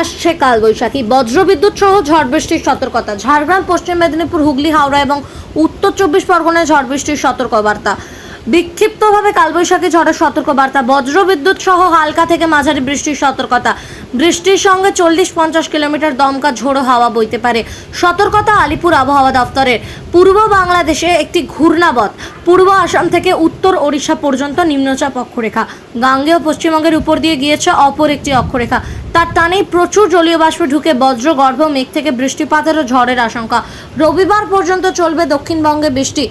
আসছে কালবৈশাখী। বজ্রবিদ্যুৎ সহ ঝড় বৃষ্টির সতর্কতা। ঝাড়গ্রাম, পশ্চিম মেদিনীপুর, হুগলি, হাওড়া এবং উত্তর চব্বিশ পরগনায় ঝড় বৃষ্টির সতর্কবার্তা। বিক্ষিপ্তভাবে কালবৈশাখী ঝড়ের সতর্কবার্তা। বজ্রবিদ্যুৎ সহ হালকা থেকে মাঝারি বৃষ্টির সতর্কতা। বৃষ্টির সঙ্গে চল্লিশ পঞ্চাশ কিলোমিটার দমকা ঝোড়ো হাওয়া বইতে পারে। সতর্কতা আলিপুর আবহাওয়া দফতরের পূর্ব বাংলাদেশে একটি ঘূর্ণাবত। পূর্ব আসাম থেকে উত্তর ওড়িশা পর্যন্ত নিম্নচাপ অক্ষরেখা। গাঙ্গেয় পশ্চিমবঙ্গের উপর দিয়ে গিয়েছে অপর একটি অক্ষরেখা। তার টানেই প্রচুর জলীয় বাষ্প ঢুকে বজ্র গর্ভ মেঘ থেকে বৃষ্টিপাতের ও ঝড়ের আশঙ্কা। রবিবার পর্যন্ত চলবে দক্ষিণবঙ্গে বৃষ্টি।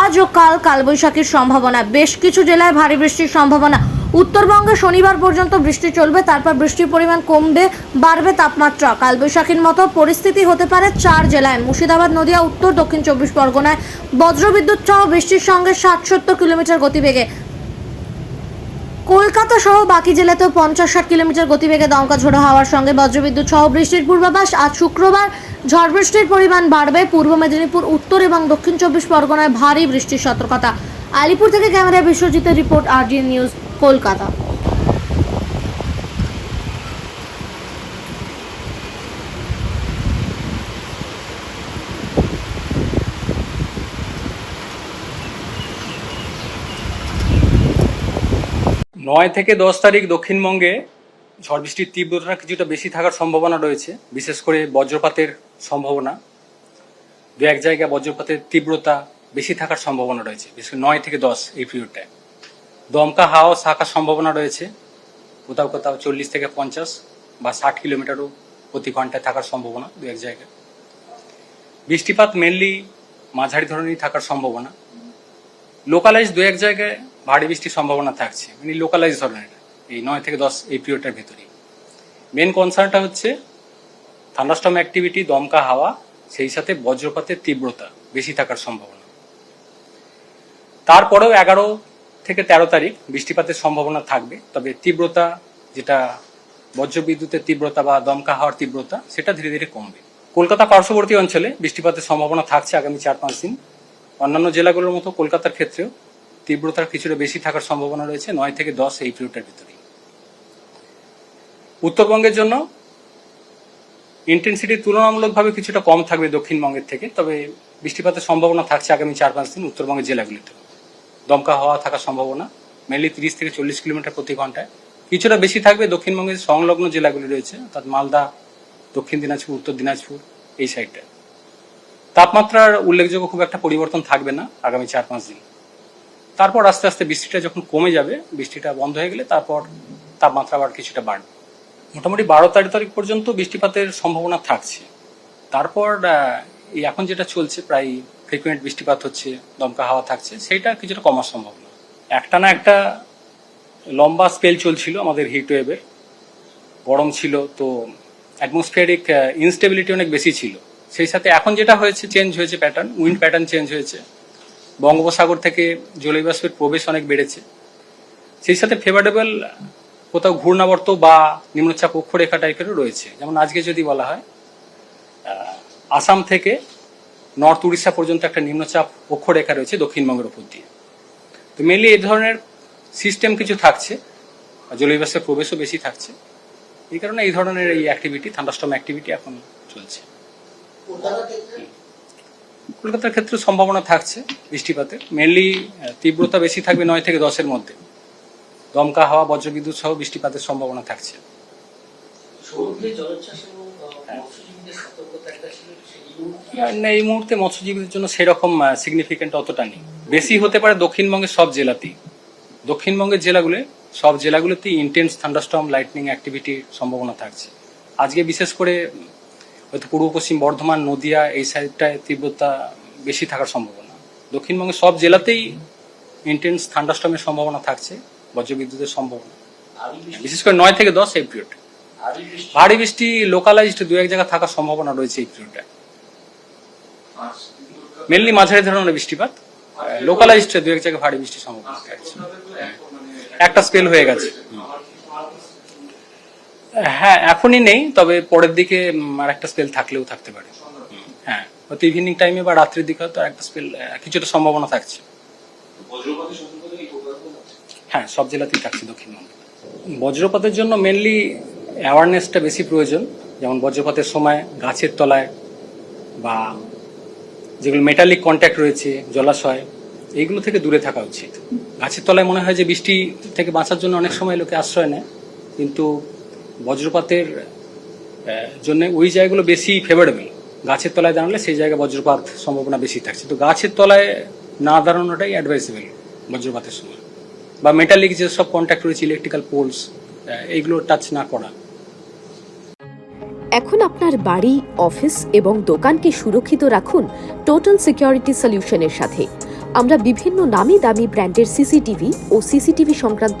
আজ ও কাল কালবৈশাখীর সম্ভাবনা। বেশ কিছু জেলায় ভারী বৃষ্টির সম্ভাবনা। উত্তরবঙ্গে শনিবার পর্যন্ত বৃষ্টি চলবে, তারপর বৃষ্টির পরিমাণ কমবে, বাড়বে তাপমাত্রা। কালবৈশাখীর মতো পরিস্থিতি হতে পারে চার জেলায়। মুর্শিদাবাদ, নদিয়া, উত্তর, দক্ষিণ চব্বিশ পরগনায় বজ্রবিদ্যুৎ সহ বৃষ্টির সঙ্গে ষাট সত্তর কিলোমিটার গতিবেগে। কলকাতা সহ বাকি জেলাতেও পঞ্চাশ ষাট কিলোমিটার গতিবেগে দমকা ঝোড়ো হওয়ার সঙ্গে বজ্রবিদ্যুৎ সহ বৃষ্টির পূর্বাভাস। আজ শুক্রবার ঝড় বৃষ্টির পরিমাণ বাড়বে। পূর্ব মেদিনীপুর, উত্তর এবং দক্ষিণ চব্বিশ পরগনায় ভারী বৃষ্টির সতর্কতা। আলিপুর থেকে ক্যামেরায় বিশ্বজিতের রিপোর্ট আর নিউজ, কলকাতা। নয় থেকে দশ তারিখ দক্ষিণবঙ্গে ঝড় বৃষ্টির তীব্রতা কিছুটা বেশি থাকার সম্ভাবনা রয়েছে, বিশেষ করে বজ্রপাতের সম্ভাবনা। দু এক জায়গায় বজ্রপাতের তীব্রতা বেশি থাকার সম্ভাবনা রয়েছে, বিশেষ করে নয় থেকে দশ এই পিরিয়ডটায় দমকা হাওয়া থাকার সম্ভাবনা রয়েছে, কোথাও কোথাও চল্লিশ থেকে পঞ্চাশ বা ষাট কিলোমিটারও প্রতি ঘন্টায় থাকার সম্ভাবনা দু এক জায়গায়। বৃষ্টিপাত মেনলি মাঝারি ধরনেরই থাকার সম্ভাবনা। লোকালাইজ দু এক জায়গায় ভারী বৃষ্টির সম্ভাবনা থাকছে। মানে লোকালাইজ ধরনের এই নয় থেকে দশ এই পিরিয়ডটার ভেতরেই। মেন কনসার্নটা হচ্ছে থান্ডাস্টম অ্যাক্টিভিটি দমকা হাওয়া, সেই সাথে বজ্রপাতের তীব্রতা বেশি থাকার সম্ভাবনা। তারপরেও এগারো থেকে তেরো তারিখ বৃষ্টিপাতের সম্ভাবনা থাকবে, তবে তীব্রতা যেটা বজ্রবিদ্যুতের তীব্রতা বা দমকা হাওয়ার তীব্রতা, সেটা ধীরে ধীরে কমবে। কলকাতা পার্শ্ববর্তী অঞ্চলে বৃষ্টিপাতের সম্ভাবনা থাকছে আগামী চার পাঁচ দিন। অন্যান্য জেলাগুলোর মতো কলকাতার ক্ষেত্রেও তীব্রতার কিছুটা বেশি থাকার সম্ভাবনা রয়েছে নয় থেকে দশ এই পিরিয়ডের ভিতরেই। উত্তরবঙ্গের জন্য ইন্টেন্সিটি তুলনামূলকভাবে কিছুটা কম থাকবে দক্ষিণবঙ্গের থেকে, তবে বৃষ্টিপাতের সম্ভাবনা থাকছে আগামী চার পাঁচ দিন উত্তরবঙ্গের জেলাগুলিতে। দমকা হওয়া থাকার সম্ভাবনা মেনলি তিরিশ থেকে চল্লিশ কিলোমিটার প্রতি ঘন্টায়। কিছুটা বেশি থাকবে দক্ষিণবঙ্গের সংলগ্ন জেলাগুলি রয়েছে, অর্থাৎ মালদা, দক্ষিণ দিনাজপুর, উত্তর দিনাজপুর, এই সাইডটায় তাপমাত্রার উল্লেখযোগ্য খুব একটা পরিবর্তন থাকবে না আগামী চার পাঁচ দিন। তারপর আস্তে আস্তে বৃষ্টিটা যখন কমে যাবে, বৃষ্টিটা বন্ধ হয়ে গেলে তারপর তাপমাত্রা আবার কিছুটা বাড়বে। মোটামুটি বারো তেরো তারিখ পর্যন্ত বৃষ্টিপাতের সম্ভাবনা থাকছে। তারপর এখন যেটা চলছে, প্রায় ফ্রিকুয়েন্ট বৃষ্টিপাত হচ্ছে, দমকা হাওয়া থাকছে সেটা কিছুটা কমার সম্ভাবনা। একটা না একটা লম্বা স্পেল চলছিল আমাদের হিট ওয়েভের গরম ছিল, তো অ্যাটমসফিয়ারিক ইনস্টেবিলিটি অনেক বেশি ছিল। সেই সাথে এখন যেটা হয়েছে চেঞ্জ হয়েছে প্যাটার্ন উইন্ড প্যাটার্ন চেঞ্জ হয়েছে। বঙ্গোপসাগর থেকে জলীয়বাষ্পের প্রবেশ অনেক বেড়েছে। সেই সাথে ফেভারেবল কোথাও ঘূর্ণাবর্ত বা নিম্নচাপ অক্ষরেখা টাইপেরও রয়েছে। যেমন আজকে যদি বলা হয় আসাম থেকে নর্থ উড়িষ্যা পর্যন্ত একটা নিম্নচাপ অক্ষরেখা রয়েছে দক্ষিণবঙ্গের উপর দিয়ে। তো মেনলি এই ধরনের সিস্টেম কিছু থাকছে জলীয়বাষ্পের প্রবেশও বেশি থাকছে। এই কারণে এই ধরনের এই অ্যাক্টিভিটি থান্ডাস্টম অ্যাক্টিভিটি এখন চলছে। কলকাতার ক্ষেত্রে সম্ভাবনা থাকছে বৃষ্টিপাতের। মেনলি তীব্রতা বেশি থাকবে নয় থেকে দশের মধ্যে। দমকা হাওয়া বজ্রবিদ্যুৎ সহ বৃষ্টিপাতের সম্ভাবনা থাকছে। না, এই মুহূর্তে মৎস্যজীবীদের জন্য সেরকম সিগনিফিকেন্ট অতটা নেই। বেশি হতে পারে দক্ষিণবঙ্গের সব জেলাতেই। দক্ষিণবঙ্গের জেলাগুলো সব জেলাগুলোতেই ইন্টেন্স থান্ডারস্টর্ম লাইটনিং অ্যাক্টিভিটির সম্ভাবনা থাকছে। আজকে বিশেষ করে হয়তো পূর্ব পশ্চিম বর্ধমান, নদিয়া এই সাইডটায় তীব্রতা বেশি থাকার সম্ভাবনা। দক্ষিণবঙ্গের সব জেলাতেই ইন্টেন্স থান্ডারস্টর্মের সম্ভাবনা থাকছে, বজ্রবিদ্যুতের সম্ভাবনা। বিশেষ করে নয় থেকে দশ এই পিরিয়ড ভারী বৃষ্টি লোকালাইজড দু এক জায়গায় থাকার সম্ভাবনা রয়েছে এই পিরিয়ডে মেনলি মাঝারি ধরনের বৃষ্টিপাত লোকালাইজড দু এক জায়গায় ভারী বৃষ্টির সম্ভাবনা একটা স্পেল হয়ে গেছে। হ্যাঁ এখনই নেই তবে পরের দিকে আর একটা স্পেল থাকলেও থাকতে পারে। হ্যাঁ হয়তো ইভিনিং টাইমে বা রাত্রির দিকে হয়তো একটা স্পেল কিছুটা সম্ভাবনা থাকছে। হ্যাঁ সব জেলাতেই থাকছে দক্ষিণবঙ্গে। বজ্রপাতের জন্য মেনলি অ্যাওয়ারনেসটা বেশি প্রয়োজন যেমন বজ্রপাতের সময় গাছের তলায় বা যেগুলো মেটালিক কন্ট্যাক্ট রয়েছে জলাশয় এইগুলো থেকে দূরে থাকা উচিত। গাছের তলায় মনে হয় যে বৃষ্টি থেকে বাঁচার জন্য অনেক সময় লোকে আশ্রয় নেয় কিন্তু বজ্রপাতের জন্য ওই জায়গাগুলো বেশি ফেভারেবল গাছের তলায় দাঁড়ালে সেই জায়গায় বজ্রপাত সম্ভাবনা বেশি থাকছে। তো গাছের তলায় না দাঁড়ানোটাই অ্যাডভাইসেবল বজ্রপাতের সময়। বা মেটালিক যে সব কন্ট্যাক্ট রয়েছে ইলেকট্রিক্যাল পোলস এইগুলো টাচ না করা। এখন আপনার বাড়ি অফিস এবং দোকানকে সুরক্ষিত রাখুন টোটাল সিকিউরিটি সলিউশনের সাথে। আমরা বিভিন্ন নামি দামি ব্র্যান্ডের সিসিটিভি ও সিসিটিভি সংক্রান্ত